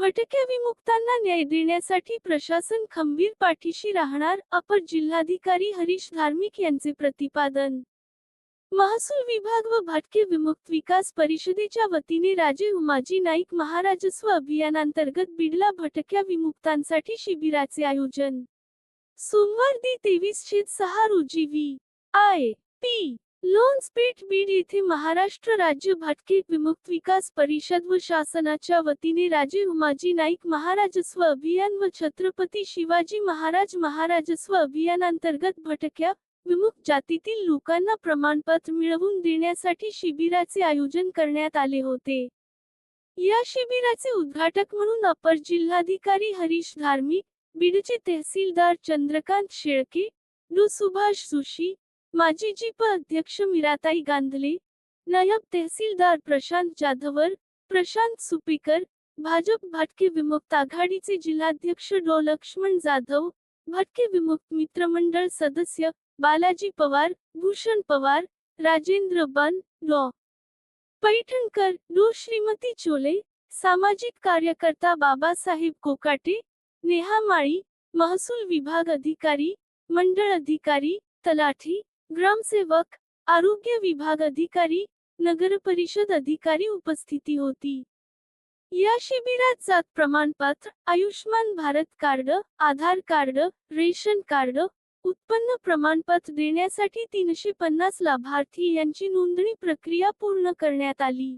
भटक्या विमुक्तांना न्याय देण्यासाठी प्रशासन खंबीर पाठीशी राहणार अपर जिल्हाधिकारी हरीश धार्मिक यांचे प्रतिपादन. महसूल विभाग व भटके विमुक्त विकास परिषदेच्या वतीने राजे उमाजी नाईक महाराजस्व अभियानांतर्गत बिडला भटक्या विमुक्तांसाठी शिबिराचे आयोजन. सोमवार दि तेवीस छेद सहा रोजी व्ही. आय. पी. लोन्सपेठ बीड येथे महाराष्ट्र राज्य भटके विमुक्त विकास परिषद व शासनाच्या वतीने राजे उमाजी नाईक महाराजस्व अभियान व छत्रपती शिवाजी महाराज महाराजस्व अभियानांतर्गत भटक्या विमुक्त जातीतील लोकांना प्रमाणपत्र मिळवून देण्यासाठी शिबिराचे आयोजन करण्यात आले होते. या शिबिराचे उद्घाटक म्हणून अपर जिल्हाधिकारी हरीश धार्मिक बीडचे तहसीलदार चंद्रकांत शेळके डू सुभाष जोशी माजी जीप अध्यक्ष मीराताई गांधले नायब तहसीलदार प्रशांत जाधवर प्रशांत सुपेकर भाजप भटके विमुक्त आघाडीचे जिल्हाध्यक्ष डॉ. लक्ष्मण जाधव भटके विमुक्त मित्रमंडळ सदस्य बालाजी पवार भूषण पवार राजेंद्र बन डॉ. पैठणकर डो. श्रीमती चोले सामाजिक कार्यकर्ता बाबासाहेब कोकाटे नेहा माळी महसूल विभाग अधिकारी मंडळ अधिकारी तलाठी ग्रामसेवक आरोग्य विभाग अधिकारी नगर परिषद अधिकारी उपस्थिती होती. या शिबिरात जात प्रमाणपत्र Ayushman Bharat card Aadhaar card ration card उत्पन्न प्रमाणपत्र देण्यासाठी तीनशे पन्नास लाभार्थी यांची नोंदणी प्रक्रिया पूर्ण करण्यात आली.